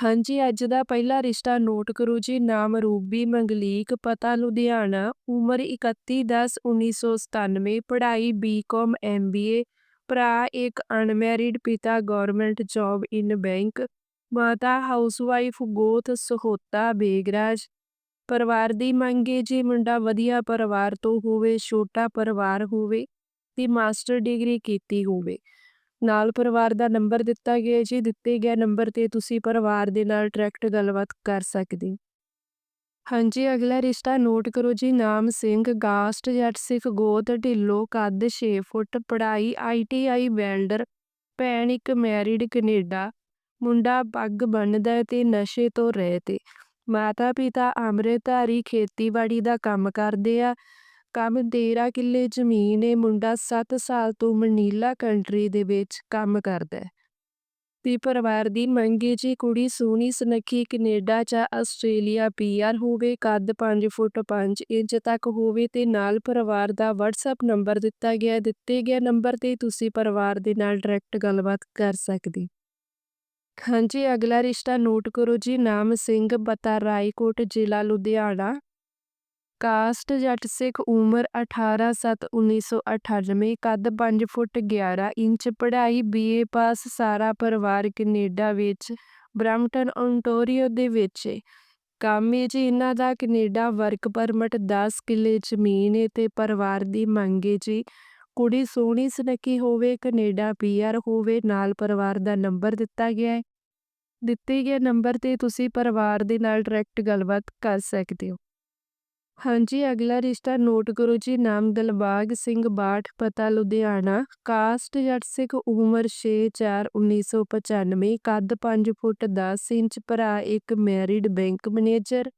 ਹਾਂਜੀ, ਅੱਜ ਦਾ ਪਹਿਲਾ ਰਿਸ਼ਤਾ ਨੋਟ ਕਰੋ ਜੀ, ਨਾਮ ਰੂਬੀ ਮੰਗਲੀਕ, ਪਤਾ ਲੁਧਿਆਣਾ, ਉਮਰ 31/10/1997 ਪੜ੍ਹਾਈ ਬੀਕਾਮ ਐਮਬੀਏ ਭਰਾ ਇੱਕ ਅਨਮੈਰਿਡ ਪਿਤਾ ਗਵਰਨਮੈਂਟ ਜੌਬ ਇਨ ਬੈਂਕ, ਮਾਤਾ ਹਾਊਸਵਾਈਫ ਗੋਥ ਸਹੋਤਾ ਬੇਗਰਾਜ, ਪਰਿਵਾਰ ਦੀ ਮੰਗੇ ਜੀ, ਮੁੰਡਾ ਵਧੀਆ ਪਰਿਵਾਰ ਤੋਂ ਹੋਵੇ, ਛੋਟਾ ਪਰਿਵਾਰ ਹੋਵੇ ਤੇ ਮਾਸਟਰ ਡਿਗਰੀ ਕੀਤੀ ਹੋਵੇ। ਨਾਲ ਪਰਿਵਾਰ ਦਾ ਨੰਬਰ ਦਿੱਤਾ ਗਿਆ ਜੀ ਦਿੱਤੇ ਗਏ ਨੰਬਰ ਤੇ ਤੁਸੀਂ ਪਰਿਵਾਰ ਦੇ ਨਾਲ ਡਾਇਰੈਕਟ ਗੱਲਬਾਤ ਕਰ ਸਕਦੇ ਹਾਂਜੀ, ਅਗਲਾ ਰਿਸ਼ਤਾ ਨੋਟ ਕਰੋ ਜੀ, ਨਾਮ ਸਿੰਘ ਗਾਸਟ ਜੱਟ ਸਿੱਖ ਗੋਤ, ਢਿੱਲੋ, ਕੱਦ 6 ਫੁੱਟ, ਪੜ੍ਹਾਈ ਆਈਟੀਆਈ ਵੈਲਡਰ, ਭੈਣ ਇੱਕ ਮੈਰਿਡ ਕੈਨੇਡਾ, ਮੁੰਡਾ ਪੱਗ ਬੰਨਦਾ ਤੇ ਨਸ਼ੇ ਤੋਂ ਰਹਿਤ ਏ। ਮਾਤਾ ਪਿਤਾ ਅੰਮ੍ਰਿਤਧਾਰੀ ਖੇਤੀਬਾੜੀ ਦਾ ਕੰਮ ਕਰਦੇ ਆ ਕੰਮ 13 ਕਿੱਲੇ, ਜ਼ਮੀਨ ਏ ਮੁੰਡਾ 7 ਸਾਲ ਤੋਂ ਮਨੀਲਾ ਕੰਟਰੀ ਦੇ ਵਿੱਚ ਕੰਮ ਕਰਦਾ ਹੈ। ਤੇ ਪਰਿਵਾਰ ਦੀ ਮੰਗੇ ਜੀ ਕੁੜੀ ਸੋਹਣੀ, ਸੁਨੱਖੀ, ਕੈਨੇਡਾ ਜਾਂ ਆਸਟ੍ਰੇਲੀਆ ਪੀਆਰ ਹੋਵੇ, ਕੱਦ 5 ਫੁੱਟ 5 ਇੰਚ ਤੱਕ ਹੋਵੇ ਤੇ ਨਾਲ ਪਰਿਵਾਰ ਦਾ WhatsApp ਨੰਬਰ ਦਿੱਤਾ ਗਿਆ ਹੈ। ਦਿੱਤੇ ਗਏ ਨੰਬਰ ਤੇ ਤੁਸੀਂ ਪਰਿਵਾਰ ਦੇ ਨਾਲ ਡਾਇਰੈਕਟ ਗੱਲਬਾਤ ਕਰ ਸਕਦੇ ਹਾਂਜੀ, ਅਗਲਾ ਰਿਸ਼ਤਾ ਨੋਟ ਕਰੋ ਜੀ। ਨਾਮ ਸਿੰਘ ਬਤਾ ਰਾਏਕੋਟ, ਜ਼ਿਲ੍ਹਾ ਲੁਧਿਆਣਾ। ਕਾਸਟ ਜੱਟ ਸਿੱਖ ਉਮਰ 18/7/1998 ਕੱਦ 5 ਫੁੱਟ 11 ਇੰਚ, ਪੜ੍ਹਾਈ ਬੀਏ ਪਾਸ ਸਾਰਾ ਪਰਿਵਾਰ ਕੈਨੇਡਾ ਵਿੱਚ ਬ੍ਰੈਂਪਟਨ ਓਨਟਾਰੀਓ ਦੇ ਵਿੱਚ ਏ। ਕੰਮ ਏ ਜੀ ਇਹਨਾਂ ਦਾ ਕੈਨੇਡਾ ਵਰਕ ਪਰਮਿਟ 10 ਕਿੱਲੇ ਜ਼ਮੀਨ ਏ ਤੇ ਪਰਿਵਾਰ ਦੀ ਮੰਗ ਏ। ਜੀ ਕੁੜੀ ਸੋਹਣੀ ਸੁਨੱਖੀ ਹੋਵੇ, ਕੈਨੇਡਾ ਪੀਆਰ ਹੋਵੇ, ਨਾਲ ਪਰਿਵਾਰ ਦਾ ਨੰਬਰ ਦਿੱਤਾ ਗਿਆ ਹੈ ਦਿੱਤੇ ਗਏ ਨੰਬਰ ਤੇ ਤੁਸੀਂ ਪਰਿਵਾਰ ਦੇ ਨਾਲ ਡਾਇਰੈਕਟ ਗੱਲਬਾਤ ਕਰ ਸਕਦੇ ਹੋ। ਹਾਂਜੀ, ਅਗਲਾ ਰਿਸ਼ਤਾ ਨੋਟ ਕਰੋ ਜੀ, ਨਾਮ ਦਿਲਬਾਗ ਸਿੰਘ ਬਾਠ, ਪਤਾ ਲੁਧਿਆਣਾ, ਕਾਸਟ ਜੱਟ ਸਿੱਖ ਉਮਰ 6/4/1995 ਕੱਦ 5 ਫੁੱਟ 10 ਇੰਚ, ਭਰਾ ਇੱਕ ਮੈਰਿਡ ਬੈਂਕ ਮੈਨੇਜਰ।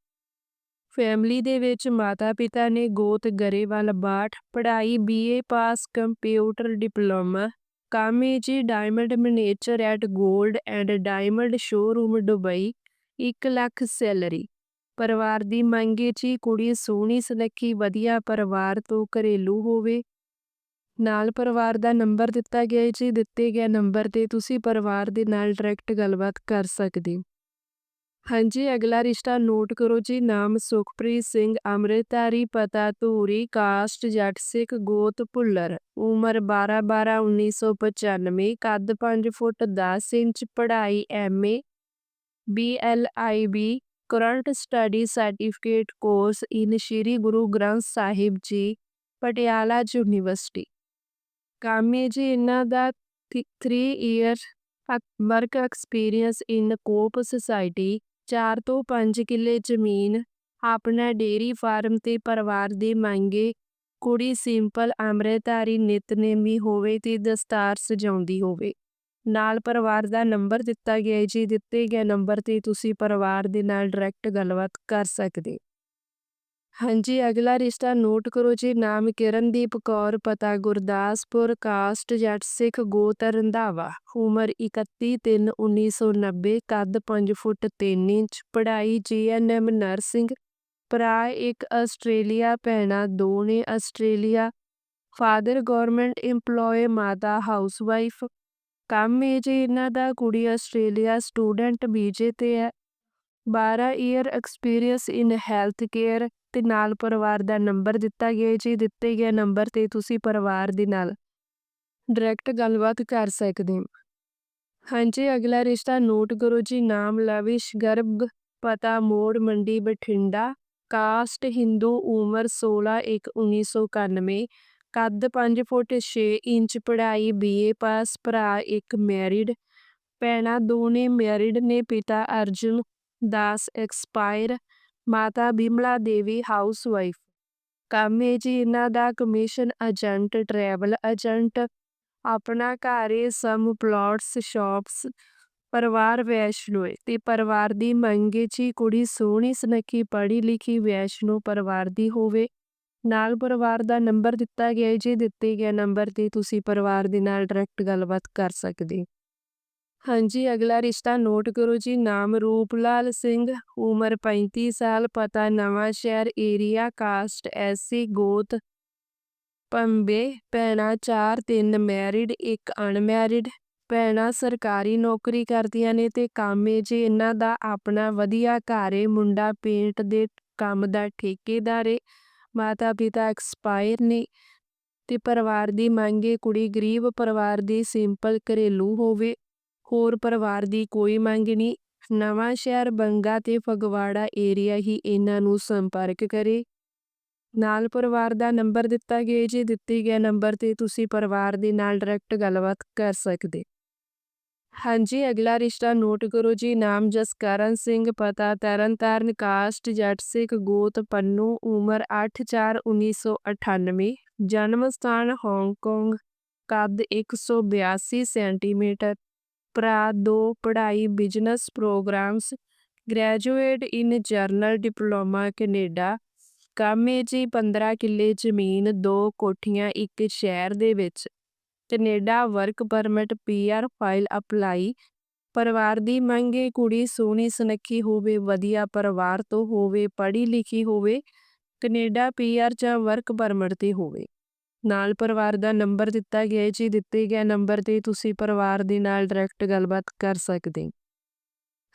ਫੈਮਿਲੀ ਦੇ ਵਿੱਚ ਮਾਤਾ ਪਿਤਾ ਨੇ ਗੋਤ ਗਰੇਵਾਲ ਬਾਠ, ਪੜ੍ਹਾਈ ਬੀਏ ਪਾਸ ਕੰਪਿਊਟਰ ਡਿਪਲੋਮਾ, ਕੰਮ ਏ ਜੀ ਡਾਇਮੰਡ ਮੈਨੇਜਰ ਐਟ 골ਡ and diamond showroom Dubai 1 lakh salary. ਪਰਿਵਾਰ ਦੀ ਮੰਗ ਏ ਜੀ, ਕੁੜੀ ਸੋਹਣੀ, ਸੁਨੱਖੀ, ਵਧੀਆ ਪਰਿਵਾਰ ਤੋਂ ਘਰੇਲੂ ਹੋਵੇ। ਨਾਲ ਪਰਿਵਾਰ ਦਾ ਨੰਬਰ ਦਿੱਤਾ ਗਿਆ ਹੈ ਜੀ, ਦਿੱਤੇ ਗਏ ਨੰਬਰ ਤੇ ਤੁਸੀਂ ਪਰਿਵਾਰ ਦੇ ਨਾਲ ਡਾਇਰੈਕਟ ਗੱਲਬਾਤ ਕਰ ਸਕਦੇ ਹੋ। ਹਾਂਜੀ, ਅਗਲਾ ਰਿਸ਼ਤਾ ਨੋਟ ਕਰੋ ਜੀ, ਨਾਮ ਸੁਖਪ੍ਰੀਤ ਸਿੰਘ, ਅੰਮ੍ਰਿਤਧਾਰੀ, ਪਤਾ ਧੂਰੀ, ਕਾਸਟ, ਜੱਟ ਸਿੱਖ, ਗੋਤ ਭੁੱਲਰ, ਉਮਰ 12/12/1995 ਕੱਦ 5 ਫੁੱਟ 10 ਇੰਚ, ਪੜ੍ਹਾਈ MA BLIB current study certificate course in Shri Guru Granth Sahib ji Patiala University ਕੰਮ ਏ ਜੀ ਇਹਨਾਂ ਦਾ 3 year work experience in coop society 4 ਤੋਂ 5 ਕਿੱਲੇ ਜ਼ਮੀਨ ਆਪਣਾ ਡੇਰੀ ਫਾਰਮ ਤੇ ਪਰਿਵਾਰ ਦੇ ਮੰਗੇ ਕੁੜੀ ਸਿੰਪਲ ਅੰਮ੍ਰਿਤਧਾਰੀ ਨਿਤਨੇਮੀ ਹੋਵੇ ਤੇ ਦਸਤਾਰ ਸਜਾਉਂਦੀ ਹੋਵੇ ਨਾਲ ਪਰਿਵਾਰ ਦਾ ਨੰਬਰ ਦਿੱਤਾ ਗਿਆ ਹੈ, ਜੀ ਦਿੱਤੇ ਗਏ ਨੰਬਰ ਤੇ ਤੁਸੀਂ ਪਰਿਵਾਰ ਦੇ ਨਾਲ ਡਾਇਰੈਕਟ ਗੱਲਬਾਤ ਕਰ ਸਕਦੇ ਹਾਂਜੀ, ਅਗਲਾ ਰਿਸ਼ਤਾ ਨੋਟ ਕਰੋ ਜੀ, ਨਾਮ ਕਿਰਨਦੀਪ ਕੌਰ, ਪਤਾ ਗੁਰਦਾਸਪੁਰ ਕਾਸਟ ਜੱਟ ਸਿੱਖ ਗੋਤ ਰੰਧਾਵਾ। ਉਮਰ 31/3/1990 ਕੱਦ 5 ਫੁੱਟ 3 ਇੰਚ, ਪੜ੍ਹਾਈ ਜੀਐਨਐਮ ਨਰਸਿੰਗ ਭਰਾ ਇੱਕ ਆਸਟ੍ਰੇਲੀਆ, ਭੈਣਾਂ ਦੋ ਨੇ ਆਸਟ੍ਰੇਲੀਆ। ਫਾਦਰ ਗਵਰਨਮੈਂਟ EMPLOYE ਮਾਤਾ ਹਾਊਸਵਾਈਫ। ਕੰਮ ਏ ਜੀ ਇਹਨਾਂ ਦਾ, ਕੁੜੀ ਆਸਟ੍ਰੇਲੀਆ ਸਟੂਡੈਂਟ ਵੀਜ਼ੇ ਤੇ ਹੈ। 12 year experience in health care ਤੇ ਨਾਲ ਪਰਿਵਾਰ ਦਾ ਨੰਬਰ ਦਿੱਤਾ ਗਿਆ ਜੀ ਦਿੱਤੇ ਗਏ ਨੰਬਰ ਤੇ ਤੁਸੀਂ ਪਰਿਵਾਰ ਦੇ ਨਾਲ ਡਾਇਰੈਕਟ ਗੱਲਬਾਤ ਕਰ ਸਕਦੇ ਹੋ। ਹਾਂਜੀ, ਅਗਲਾ ਰਿਸ਼ਤਾ ਨੋਟ ਕਰੋ ਜੀ। ਨਾਮ ਲਵਿਸ਼, ਗਰਭ ਪਤਾ, ਮੋੜ, ਮੰਡੀ, ਬਠਿੰਡਾ। ਕਾਸਟ, ਹਿੰਦੂ, ਉਮਰ 16/1/1991 ਕੱਦ ਪੰਜ ਫੁੱਟ 6 ਇੰਚ, ਪੜ੍ਹਾਈ ਬੀਏ ਪਾਸ, ਭਰਾ ਇੱਕ ਮੈਰਿਡ, ਭੈਣਾਂ ਦੋ ਮੈਰਿਡ ਨੇ, ਪਿਤਾ ਅਰਜੁਨ ਦਾਸ ਐਕਸਪਾਇਰ, ਮਾਤਾ ਬਿਮਲਾ ਦੇਵੀ ਹਾਊਸ ਵਾਈਫ ਕੰਮ ਹੈ ਜੀ ਇਹਨਾਂ ਦਾ ਕਮਿਸ਼ਨ ਏਜੰਟ, ਟਰੈਵਲ ਏਜੰਟ, ਆਪਣਾ ਘਰ ਏ, ਸਮ ਪਲਾਟਸ, ਸ਼ਾਪਸ, ਪਰਿਵਾਰ ਵੈਸ਼ਨੋ ਏ। ਤੇ ਪਰਿਵਾਰ ਦੀ ਮੰਗੇ ਜੀ ਕੁੜੀ ਸੋਹਣੀ, ਸੁਨੱਖੀ, ਪੜ੍ਹੀ ਲਿਖੀ ਵੈਸ਼ਨੋ ਪਰਿਵਾਰ ਦੀ ਹੋਵੇ। ਨਾਲ ਪਰਿਵਾਰ ਦਾ ਨੰਬਰ ਦਿੱਤਾ ਗਿਆ ਹੈ ਜੀ ਦਿੱਤੇ ਗਿਆ ਨੰਬਰ ਤੇ ਤੁਸੀਂ ਪਰਿਵਾਰ ਦੇ ਨਾਲ ਡਾਇਰੈਕਟ ਗੱਲਬਾਤ ਕਰ ਸਕਦੇ ਹਾਂਜੀ, ਅਗਲਾ ਰਿਸ਼ਤਾ ਨੋਟ ਕਰੋ ਜੀ, ਨਾਮ ਰੂਪਲਾਲ ਸਿੰਘ, ਉਮਰ 35 ਸਾਲ, ਪਤਾ ਨਵਾਂ ਸ਼ਹਿਰ, ਏਰੀਆ, ਕਾਸਟ, ਐਸੀ ਗੋਤ ਪੰਬੇ, ਭੈਣਾਂ ਚਾਰ, ਤਿੰਨ ਮੈਰਿਡ, ਇੱਕ ਅਨਮੈਰਿਡ। ਭੈਣਾਂ ਸਰਕਾਰੀ ਨੌਕਰੀ ਕਰਦੀਆਂ ਨੇ ਤੇ ਕੰਮ ਏ, ਜੀ ਇਹਨਾਂ ਦਾ ਆਪਣਾ ਵਧੀਆ ਘਰ ਏ, ਮੁੰਡਾ ਪੇਂਟ ਦੇ ਕੰਮ ਦਾ ਠੇਕੇਦਾਰ ਏ ਮਾਤਾ ਪਿਤਾ ਐਕਸਪਾਇਰ ਨੇ ਤੇ ਪਰਿਵਾਰ ਦੀ ਮੰਗੇ ਕੁੜੀ ਗਰੀਬ ਪਰਿਵਾਰ ਦੀ ਸਿੰਪਲ ਘਰੇਲੂ ਹੋਵੇ। ਹੋਰ ਪਰਿਵਾਰ ਦੀ ਕੋਈ ਮੰਗ ਨਹੀਂ ਨਵਾਂ ਸ਼ਹਿਰ, ਬੰਗਾ ਤੇ ਫਗਵਾੜਾ ਏਰੀਆ ਹੀ ਇਹਨਾਂ ਨੂੰ ਸੰਪਰਕ ਕਰੇ। ਨਾਲ ਪਰਿਵਾਰ ਦਾ ਨੰਬਰ ਦਿੱਤਾ ਗਿਆ ਜੀ ਦਿੱਤੇ ਗਿਆ ਨੰਬਰ ਤੇ ਤੁਸੀਂ ਪਰਿਵਾਰ ਦੇ ਨਾਲ ਡਾਇਰੈਕਟ ਗੱਲਬਾਤ ਕਰ ਸਕਦੇ। ਹਾਂਜੀ, ਅਗਲਾ ਰਿਸ਼ਤਾ ਨੋਟ ਕਰੋ ਜੀ। ਨਾਮ ਜਸਕਰਨ ਸਿੰਘ, ਪਤਾ ਤਰਨਤਾਰਨ ਕਾਸਟ ਜੱਟ ਸਿੱਖ ਗੋਤ, ਪੰਨੂ, ਉਮਰ 8/4/1998 ਜਨਮ ਸਥਾਨ ਹਾਂਗਕਾਂਗ, ਕੱਦ 182 ਸੈਂਟੀਮੀਟਰ। ਭਰਾ, ਦੋ, ਪੜ੍ਹਾਈ, business programmes. Graduate in general diploma, Canada. ਕੰਮ ਹੈ ਜੀ 15 ਕਿੱਲੇ ਜ਼ਮੀਨ, ਦੋ ਕੋਠੀਆਂ, ਇੱਕ ਸ਼ਹਿਰ ਦੇ ਵਿੱਚ। Canada work permit PR file apply. ਪਰਿਵਾਰ ਦੀ ਮੰਗੇ ਕੁੜੀ ਸੋਹਣੀ ਸੁਨੱਖੀ ਹੋਵੇ, ਵਧੀਆ ਪਰਿਵਾਰ ਤੋਂ ਹੋਵੇ, ਪੜ੍ਹੀ ਲਿਖੀ ਹੋਵੇ, ਕੈਨੇਡਾ ਪੀਆਰ ਜਾਂ ਵਰਕ ਪਰਮਿਟ ਤੇ ਹੋਵੇ। ਨਾਲ ਪਰਿਵਾਰ ਦਾ ਨੰਬਰ ਦਿੱਤਾ ਗਿਆ ਜੀ ਦਿੱਤੇ ਗਏ ਨੰਬਰ ਤੇ ਤੁਸੀਂ ਪਰਿਵਾਰ ਦੇ ਨਾਲ ਡਾਇਰੈਕਟ ਗੱਲਬਾਤ ਕਰ ਸਕਦੇ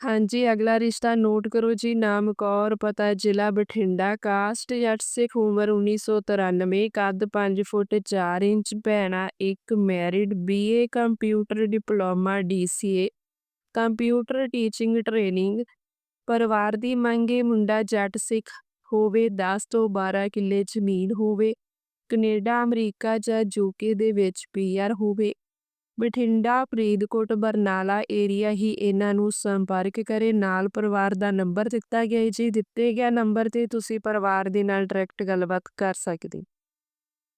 ਹਾਂਜੀ, ਅਗਲਾ ਰਿਸ਼ਤਾ ਨੋਟ ਕਰੋ ਜੀ, ਨਾਮ ਕੌਰ, ਪਤਾ, ਜ਼ਿਲ੍ਹਾ, ਬਠਿੰਡਾ, ਕਾਸਟ, ਜੱਟ ਸਿੱਖ, ਉਮਰ 1993 ਕੱਦ 5 ਫੁੱਟ 4 ਇੰਚ, ਭੈਣਾ ਇੱਕ, married BA computer diploma DCA computer teaching training, ਪਰਿਵਾਰ ਦੀ ਮੰਗੇ ਮੁੰਡਾ ਜੱਟ ਸਿੱਖ ਹੋਵੇ 10 ਤੋਂ 12 ਕਿੱਲੇ ਜ਼ਮੀਨ ਹੋਵੇ, ਕੈਨੇਡਾ, ਅਮਰੀਕਾ ਜਾਂ ਯੂਕੇ ਦੇ ਵਿੱਚ ਪੀਆਰ ਹੋਵੇ। ਬਠਿੰਡਾ, ਫਰੀਦਕੋਟ, ਬਰਨਾਲਾ ਏਰੀਆ ਹੀ ਇਹਨਾਂ ਨੂੰ ਸੰਪਰਕ ਕਰੇ। ਨਾਲ ਪਰਿਵਾਰ ਦਾ ਨੰਬਰ ਦਿੱਤਾ ਗਿਆ ਜੀ। ਦਿੱਤੇ ਗਿਆ ਨੰਬਰ ਤੇ ਤੁਸੀਂ ਪਰਿਵਾਰ ਦੇ ਨਾਲ ਡਾਇਰੈਕਟ ਗੱਲਬਾਤ ਕਰ ਸਕਦੇ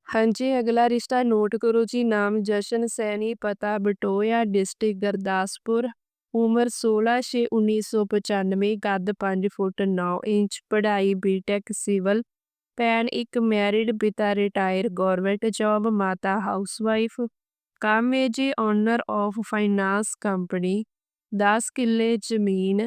ਹਾਂਜੀ, ਅਗਲਾ ਰਿਸ਼ਤਾ ਨੋਟ ਕਰੋ ਜੀ। ਨਾਮ ਜਸ਼ਨ ਸੈਣੀ, ਪਤਾ ਬਟੋਇਆ, ਡਿਸਟ੍ਰਿਕਟ ਗੁਰਦਾਸਪੁਰ, ਉਮਰ 16/6/1995 ਕੱਦ 5 ਫੁੱਟ 9 ਇੰਚ, ਪੜ੍ਹਾਈ ਬੀਟੈਕ ਸਿਵਲ ਭੈਣ ਇੱਕ ਮੈਰਿਡ ਪਿਤਾ ਰਿਟਾਇਰ ਗਵਰਨਮੈਂਟ ਜੌਬ ਮਾਤਾ ਹਾਊਸਵਾਈਫ ਕੰਮ ਹੈ ਜੀ ਓਨਰ ਆਫ ਫਾਈਨਾਂਸ ਕੰਪਨੀ 10 ਕਿੱਲੇ ਜ਼ਮੀਨ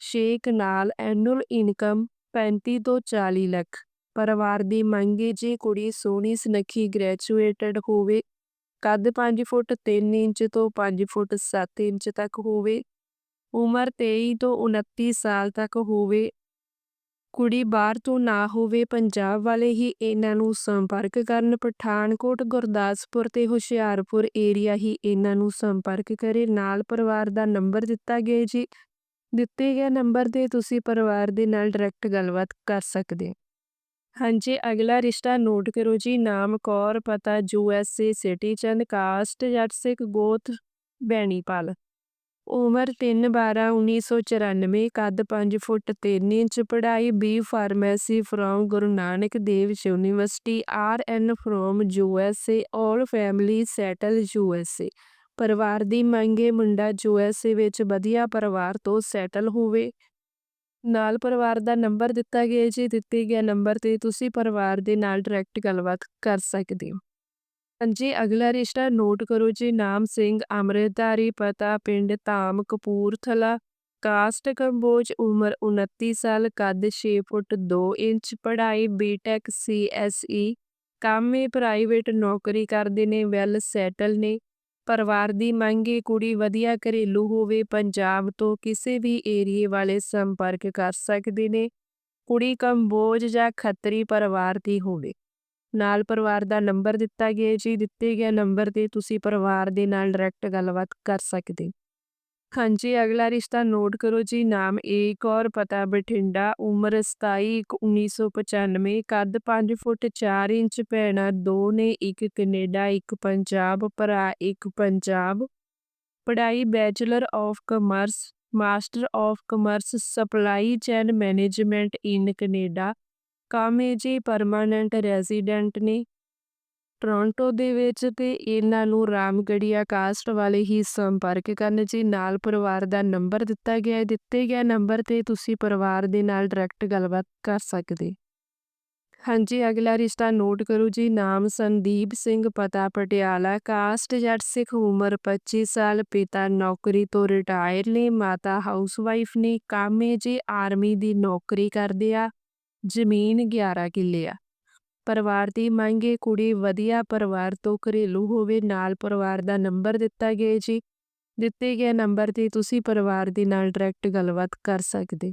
6 ਨਾਲ ਐਨੂਅਲ ਇਨਕਮ 35 ਤੋਂ 40 ਲੱਖ। ਪਰਿਵਾਰ ਦੀ ਮੰਗ ਮੰਗੇ ਜੀ ਕੁੜੀ ਸੋਹਣੀ ਸੁਨੱਖੀ ਗ੍ਰੈਜੂਏਟਡ ਹੋਵੇ, ਕੱਦ 5 ਫੁੱਟ 3 ਇੰਚ ਤੋਂ 5 ਫੁੱਟ 7 ਇੰਚ ਤੱਕ ਹੋਵੇ, ਉਮਰ 23 ਤੋਂ 29 ਸਾਲ ਤੱਕ ਹੋਵੇ ਕੁੜੀ ਬਾਹਰ ਤੋਂ ਨਾ ਹੋਵੇ, ਪੰਜਾਬ ਵਾਲੇ ਹੀ ਇਹਨਾਂ ਨੂੰ ਸੰਪਰਕ ਕਰਨ, ਪਠਾਨਕੋਟ, ਗੁਰਦਾਸਪੁਰ ਤੇ ਹੁਸ਼ਿਆਰਪੁਰ ਏਰੀਆ ਹੀ ਇਹਨਾਂ ਨੂੰ ਸੰਪਰਕ ਕਰੇ। ਨਾਲ ਪਰਿਵਾਰ ਦਾ ਨੰਬਰ ਦਿੱਤਾ ਗਿਆ ਜੀ। ਦਿੱਤੇ ਗਏ ਨੰਬਰ ਤੇ ਤੁਸੀਂ ਪਰਿਵਾਰ ਦੇ ਨਾਲ ਡਾਇਰੈਕਟ ਗੱਲਬਾਤ ਕਰ ਸਕਦੇ ਹਾਂਜੀ, ਅਗਲਾ ਰਿਸ਼ਤਾ ਨੋਟ ਕਰੋ ਜੀ। ਨਾਮ ਕੌਰ, ਪਤਾ USA citizen caste Jatt, Sikh, ਗੋਤ ਬੈਣੀਪਾਲ ਉਮਰ 3/12/1994 ਕੱਦ ਪੰਜ ਫੁੱਟ ਤਿੰਨ ਇੰਚ, ਪੜ੍ਹਾਈ B pharmacy from Guru Nanak Dev University R N from a all family settle U S A ਪਰਿਵਾਰ ਦੀ ਮੰਗੇ ਮੁੰਡਾ ਯੂ ਐੱਸ ਏ ਵਿੱਚ ਵਧੀਆ ਪਰਿਵਾਰ ਤੋਂ ਸੈਟਲ ਹੋਵੇ। ਨਾਲ ਪਰਿਵਾਰ ਦਾ ਨੰਬਰ ਦਿੱਤਾ ਗਿਆ ਜੀ, ਦਿੱਤੇ ਗਿਆ ਨੰਬਰ ਤੇ ਤੁਸੀਂ ਪਰਿਵਾਰ ਦੇ ਨਾਲ ਡਾਇਰੈਕਟ ਗੱਲਬਾਤ ਕਰ ਸਕਦੇ ਹੋ। ਹਾਂਜੀ, ਅਗਲਾ ਰਿਸ਼ਤਾ ਨੋਟ ਕਰੋ ਜੀ, ਨਾਮ ਸਿੰਘ ਅਮਰਤਾਰੀ ਪਤਾ, ਪਿੰਡ, ਧਾਮ, ਕਪੂਰਥਲਾ, ਕਾਸਟ, ਕੰਬੋਜ, ਉਮਰ 29 ਸਾਲ, ਕੱਦ 6 ਫੁੱਟ 2 ਇੰਚ, ਪੜ੍ਹਾਈ ਬੀਟੈਕ ਸੀਐਸਈ ਕੰਮ ਪ੍ਰਾਈਵੇਟ ਨੌਕਰੀ ਕਰਦੇ ਨੇ ਵੈਲ ਸੈਟਲ ਨੇ, ਪਰਿਵਾਰ ਦੀ ਮੰਗੇ ਕੁੜੀ ਵਧੀਆ ਘਰੇਲੂ ਹੋਵੇ, ਪੰਜਾਬ ਤੋਂ ਕਿਸੇ ਵੀ ਏਰੀਏ ਵਾਲੇ ਸੰਪਰਕ ਕਰ ਸਕਦੇ ਨੇ, ਕੁੜੀ ਕੰਬੋਜ ਜਾਂ ਖੱਤਰੀ ਪਰਿਵਾਰ ਦੀ ਹੋਵੇ। ਨਾਲ ਪਰਿਵਾਰ ਦਾ ਨੰਬਰ ਦਿੱਤਾ ਗਿਆ ਜੀ ਦਿੱਤੇ ਗਿਆ ਨੰਬਰ ਤੇ ਤੁਸੀਂ ਪਰਿਵਾਰ ਦੇ ਨਾਲ ਡਾਇਰੈਕਟ ਗੱਲਬਾਤ ਕਰ ਸਕਦੇ ਹਾਂਜੀ, ਅਗਲਾ ਰਿਸ਼ਤਾ ਨੋਟ ਕਰੋ ਜੀ। ਨਾਮ ਏਕ ਔਰ ਪਤਾ, ਬਠਿੰਡਾ, ਉਮਰ 27/1995 ਕੱਦ 5 ਫੁੱਟ 4 ਇੰਚ, ਭੈਣਾਂ ਦੋ ਨੇ, ਇੱਕ ਕੈਨੇਡਾ, ਇੱਕ ਪੰਜਾਬ, ਭਰਾ ਇੱਕ ਪੰਜਾਬ। ਪੜ੍ਹਾਈ bachelor of commerce, master of commerce, supply chain management in Canada. ਕੰਮ ਜੀ ਪਰਮਾਨੈਂਟ ਰੈਜ਼ੀਡੈਂਟ ਨੇ। ਟੋਰਾਂਟੋ ਦੇ ਵਿੱਚ ਤੇ ਇਹਨਾਂ ਨੂੰ ਰਾਮਗੜੀਆ ਕਾਸਟ ਵਾਲੇ ਹੀ ਸੰਪਰਕ ਕਰਨ ਜੀ ਨਾਲ ਪਰਿਵਾਰ ਦਾ ਨੰਬਰ ਦਿੱਤਾ ਗਿਆ ਹੈ। ਦਿੱਤੇ ਗਿਆ ਨੰਬਰ ਤੇ ਤੁਸੀਂ ਪਰਿਵਾਰ ਦੇ ਨਾਲ ਡਾਇਰੈਕਟ ਗੱਲਬਾਤ ਕਰ ਸਕਦੇ। ਹਾਂਜੀ, ਅਗਲਾ ਰਿਸ਼ਤਾ ਨੋਟ ਕਰੋ ਜੀ। ਨਾਮ ਸੰਦੀਪ ਸਿੰਘ ਪਤਾ ਪਟਿਆਲਾ, ਕਾਸਟ ਜੱਟ ਸਿੱਖ, ਉਮਰ 25 ਸਾਲ, ਪਿਤਾ ਨੌਕਰੀ ਤੋਂ ਰਿਟਾਇਰ ਨੇ, ਮਾਤਾ ਹਾਊਸਵਾਈਫ ਨੇ, ਕਾਮੇ ਜੀ ਆਰਮੀ ਦੀ ਨੌਕਰੀ ਕਰਦੇ ਆ। ਜ਼ਮੀਨ 11 ਕਿੱਲੇ ਆ। ਪਰਿਵਾਰ ਦੀ ਮੰਗ ਹੈ ਕੁੜੀ ਵਧੀਆ ਪਰਿਵਾਰ ਤੋਂ ਘਰੇਲੂ ਹੋਵੇ, ਨਾਲ ਪਰਿਵਾਰ ਦਾ ਨੰਬਰ ਦਿੱਤਾ ਗਿਆ ਜੀ। ਦਿੱਤੇ ਗਏ ਨੰਬਰ ਤੇ ਤੁਸੀਂ ਪਰਿਵਾਰ ਦੇ ਨਾਲ ਡਾਇਰੈਕਟ ਗੱਲਬਾਤ ਕਰ ਸਕਦੇ।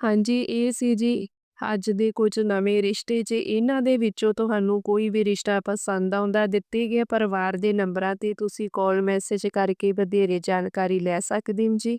ਹਾਂਜੀ, ਇਹ ਸੀ ਜੀ, ਅੱਜ ਦੇ ਕੁਝ ਨਵੇਂ ਰਿਸ਼ਤੇ ਜੇ, ਇਹਨਾਂ ਦੇ ਵਿੱਚੋਂ ਤੁਹਾਨੂੰ ਕੋਈ ਵੀ ਰਿਸ਼ਤਾ ਪਸੰਦ ਆਉਂਦਾ, ਦਿੱਤੇ ਗਏ ਪਰਿਵਾਰ ਦੇ ਨੰਬਰਾਂ ਤੇ ਤੁਸੀਂ ਕਾਲ ਮੈਸੇਜ ਕਰਕੇ ਵਧੇਰੇ ਜਾਣਕਾਰੀ ਲੈ ਸਕਦੇ ਹੋ ਜੀ।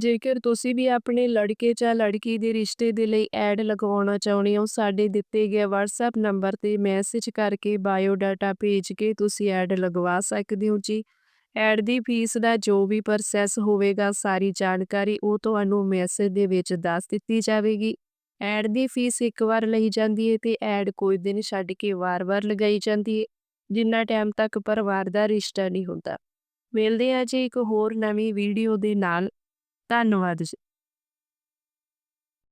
ਜੇਕਰ ਤੁਸੀਂ ਵੀ ਆਪਣੇ ਲੜਕੇ ਜਾਂ ਲੜਕੀ ਦੇ ਰਿਸ਼ਤੇ ਦੇ ਲਈ ਐਡ ਲਗਵਾਉਣਾ ਚਾਹੁੰਦੇ ਹੋ, ਸਾਡੇ ਦਿੱਤੇ ਗਏ WhatsApp ਨੰਬਰ ਤੇ ਮੈਸੇਜ ਕਰਕੇ ਬਾਇਓ ਡਾਟਾ ਭੇਜ ਕੇ ਤੁਸੀਂ ਐਡ ਲਗਵਾ ਸਕਦੇ ਹੋ ਜੀ। ਐਡ ਦੀ ਫੀਸ ਦਾ ਜੋ ਵੀ ਪ੍ਰੋਸੈਸ ਹੋਵੇਗਾ, ਸਾਰੀ ਜਾਣਕਾਰੀ ਉਹ ਤੁਹਾਨੂੰ ਮੈਸੇਜ ਦੇ ਵਿੱਚ ਦੱਸ ਦਿੱਤੀ ਜਾਵੇਗੀ। ਐਡ ਦੀ ਫੀਸ ਇੱਕ ਵਾਰ ਲਈ ਜਾਂਦੀ ਹੈ ਤੇ ਐਡ ਕੋਈ ਦਿਨ ਛੱਡ ਕੇ ਵਾਰ-ਵਾਰ ਲਗਾਈ ਜਾਂਦੀ ਹੈ ਜਿੰਨਾ ਟਾਈਮ ਤੱਕ ਪਰਿਵਾਰ ਦਾ ਰਿਸ਼ਤਾ ਨਹੀਂ ਹੁੰਦਾ। ਮਿਲਦੇ ਆ ਜੀ ਇੱਕ ਹੋਰ ਨਵੀਂ ਵੀਡੀਓ ਦੇ ਨਾਲ। ਧੰਨਵਾਦ ਜੀ।